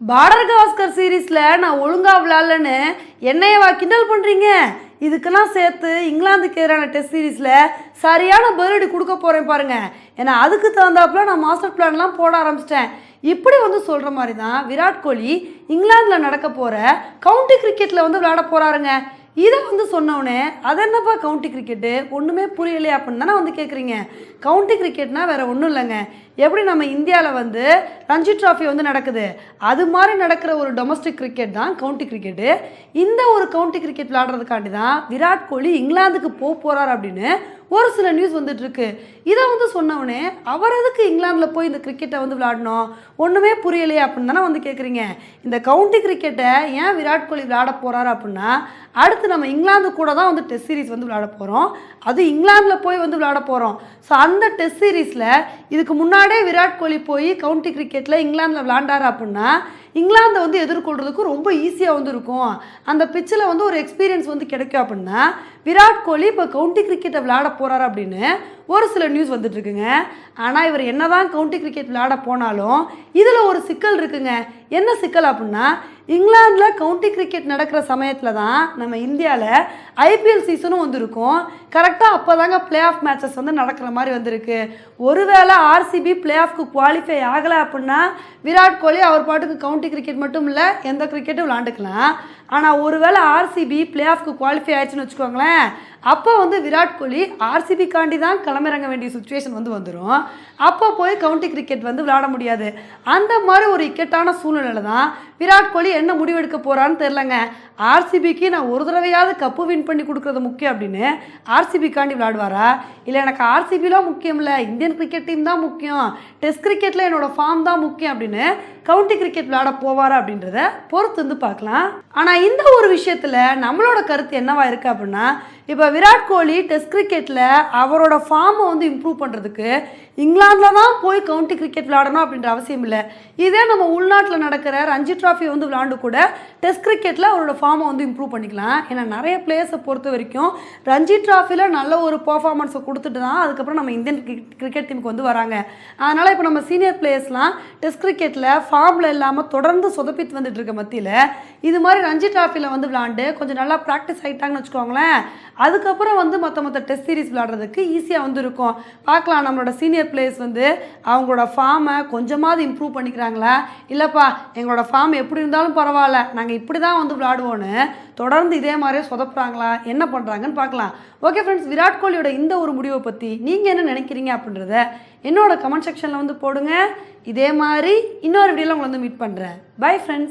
Border Gavaskar சீரீஸில் நான் ஒழுங்காக விளாட்லன்னு என்னையவா கிண்டல் பண்ணுறீங்க இதுக்கெல்லாம் சேர்த்து இங்கிலாந்துக்கு எதிரான டெஸ்ட் சீரீஸில் சரியான பதிலடி கொடுக்க போகிறேன் பாருங்க. ஏன்னா அதுக்கு தகுந்தாப்புல நான் மாஸ்டர் பிளான்லாம் போட ஆரம்பிச்சிட்டேன். இப்படி வந்து சொல்கிற மாதிரி தான் விராட் கோலி இங்கிலாந்தில் நடக்க போகிற கவுண்டி கிரிக்கெட்டில் வந்து விளையாட போகிறாருங்க இதை வந்து சொன்னோடனே அது என்னப்பா கவுண்டி கிரிக்கெட்டு ஒன்றுமே புரியலையே அப்படின்னு தானே வந்து கேட்குறீங்க கவுண்டி கிரிக்கெட்னா வேறு ஒன்றும் இல்லைங்க. எப்படி நம்ம இந்தியாவில் வந்து ரஞ்சி ட்ராஃபி வந்து நடக்குது? அது மாதிரி நடக்கிற ஒரு டொமஸ்டிக் கிரிக்கெட் தான் கவுண்டி கிரிக்கெட்டு இந்த ஒரு கவுண்டி கிரிக்கெட் விளாடுறதுக்காண்டி தான் விராட் கோலி இங்கிலாந்துக்கு போக போகிறார் அப்படின்னு ஒரு சில நியூஸ் வந்துட்டுருக்கு. இதை வந்து சொன்னவனே அவர் எதுக்கு இங்கிலாந்தில் போய் இந்த கிரிக்கெட்டை வந்து விளாடணும் ஒன்றுமே புரியலையே அப்படின்னு தானே வந்து கேட்குறீங்க இந்த கவுண்டி கிரிக்கெட்டை ஏன் விராட் கோலி விளாட போகிறாரு அப்படின்னா அடுத்து நம்ம இங்கிலாந்து கூட தான் வந்து டெஸ்ட் சீரிஸ் வந்து விளாட போகிறோம் அது இங்கிலாந்தில் போய் வந்து விளாட போகிறோம் ஸோ அந்த டெஸ்ட் சீரீஸில் இதுக்கு முன்னாடியே விராட் கோலி போய் கவுண்டி கிரிக்கெட்டில் இங்கிலாந்தில் விளாண்டாரு அப்படின்னா இங்கிலாந்தை வந்து எதிர்கொள்றதுக்கு ரொம்ப ஈஸியாக வந்து இருக்கும். அந்த பிச்சில் வந்து ஒரு எக்ஸ்பீரியன்ஸ் வந்து கிடைக்கும் அப்படின்னா விராட் கோலி இப்போ கவுண்டி கிரிக்கெட்டை விளையாட போகிறாரு அப்படின்னு ஒரு சில நியூஸ் வந்துட்டுருக்குங்க ஆனால் இவர் என்னதான் கவுண்டி கிரிக்கெட் விளையாட போனாலும் இதில் ஒரு சிக்கல் இருக்குங்க. என்ன சிக்கல் அப்படின்னா இங்கிலாந்தில் கவுண்டி கிரிக்கெட் நடக்கிற சமயத்தில் தான் நம்ம இந்தியாவில் ஐபிஎல் சீசனும் வந்திருக்கும் கரெக்டாக அப்போ தாங்க பிளே ஆஃப் மேட்சஸ் வந்து நடக்கிற மாதிரி வந்திருக்கு. ஒருவேளை ஆர்சிபி பிளே ஆஃப்க்கு குவாலிஃபை ஆகலை அப்படின்னா விராட் கோலி அவர் பாட்டுக்கு கவுண்டி கிரிக்கெட் மட்டும் இல்லை எந்த கிரிக்கெட்டும் விளாண்டுக்கலாம் ஆனால் ஒருவேளை ஆர்சிபி பிளே ஆஃப்க்கு குவாலிஃபை ஆயிடுச்சுன்னு வச்சுக்கோங்களேன் ha. அப்போ வந்து விராட் கோலி ஆர்சிபி காண்டி தான் களமிறங்க வேண்டிய சுச்சுவேஷன் வந்து வந்துடும் அப்போ போய் கவுண்டி கிரிக்கெட் வந்து விளையாட முடியாது. அந்த மாதிரி ஒரு இக்கட்டான சூழ்நிலை தான் விராட் கோலி என்ன முடிவெடுக்க போகிறான்னு தெரிலங்க ஆர்சிபிக்கு நான் ஒரு தடவையாவது கப்பு வின் பண்ணி கொடுக்குறது முக்கியம் அப்படின்னு ஆர்சிபி காண்டி இல்லை எனக்கு ஆர்சிபிலாம் முக்கியம் இல்லை. இந்தியன் கிரிக்கெட் டீம் தான் முக்கியம். டெஸ்ட் கிரிக்கெட்டில் என்னோட ஃபார்ம் தான் முக்கியம் அப்படின்னு கவுண்டி கிரிக்கெட் விளையாட போவாரா அப்படின்றத பொறுத்து வந்து பார்க்கலாம். ஆனால் இந்த ஒரு விஷயத்தில் நம்மளோட கருத்து என்னவா இருக்குது அப்படின்னா இப்போ விராட் கோலி டெஸ்ட் கிரிக்கெட்டில் அவரோட ஃபார்மை வந்து இம்ப்ரூவ் பண்ணுறதுக்கு இங்கிலாந்தில் தான் போய் கவுண்டி கிரிக்கெட் விளையாடணும் அப்படின்ற அவசியம் இல்லை. இதே நம்ம உள்நாட்டில் நடக்கிற ரஞ்சி ட்ராஃபி வந்து விளாண்டு கூட டெஸ்ட் கிரிக்கெட்டில் அவரோட ஃபார்மை வந்து இம்ப்ரூவ் பண்ணிக்கலாம். ஏன்னா நிறைய பிளேயர்ஸை பொறுத்த வரைக்கும் ரஞ்சி ட்ராஃபியில் நல்ல ஒரு பர்ஃபார்மன்ஸை கொடுத்துட்டு தான் அதுக்கப்புறம் நம்ம இந்தியன் கிரிக்கெட் டீமுக்கு வந்து வராங்க. அதனால் இப்போ நம்ம சீனியர் பிளேயர்ஸ்லாம் டெஸ்ட் கிரிக்கெட்டில் ஃபார்மில் இல்லாமல் தொடர்ந்து சொதப்பித்து வந்துட்டு இருக்க மத்தியில் இது மாதிரி ரஞ்சி ட்ராஃபியில் வந்து விளாண்டு கொஞ்சம் நல்லா ப்ராக்டிஸ் ஆகிட்டாங்கன்னு வச்சுக்கோங்களேன். அதுக்கப்புறம் வந்து மற்ற மற்ற டெஸ்ட் சீரிஸ் விளாடுறதுக்கு ஈஸியாக வந்து இருக்கும் பார்க்கலாம் நம்மளோட சீனியர் பிளேயர்ஸ் வந்து அவங்களோட ஃபார்மை கொஞ்சமாவது இம்ப்ரூவ் பண்ணிக்கிறாங்களா? இல்லைப்பா எங்களோட ஃபார்ம் எப்படி இருந்தாலும் பரவாயில்ல நாங்கள் இப்படி தான் வந்து விளாடுவோன்னு தொடர்ந்து இதே மாதிரியே சொதப்புறாங்களா? என்ன பண்ணுறாங்கன்னு பார்க்கலாம். ஓகே ஃப்ரெண்ட்ஸ் விராட் கோலியோட இந்த ஒரு முடிவை பற்றி நீங்கள் என்ன நினைக்கிறீங்க அப்படின்றத என்னோட கமெண்ட் செக்ஷனில் வந்து போடுங்க. இதே மாதிரி இன்னொரு வீடியோவில் உங்களை வந்து மீட் பண்ணுறேன் பை ஃப்ரெண்ட்ஸ்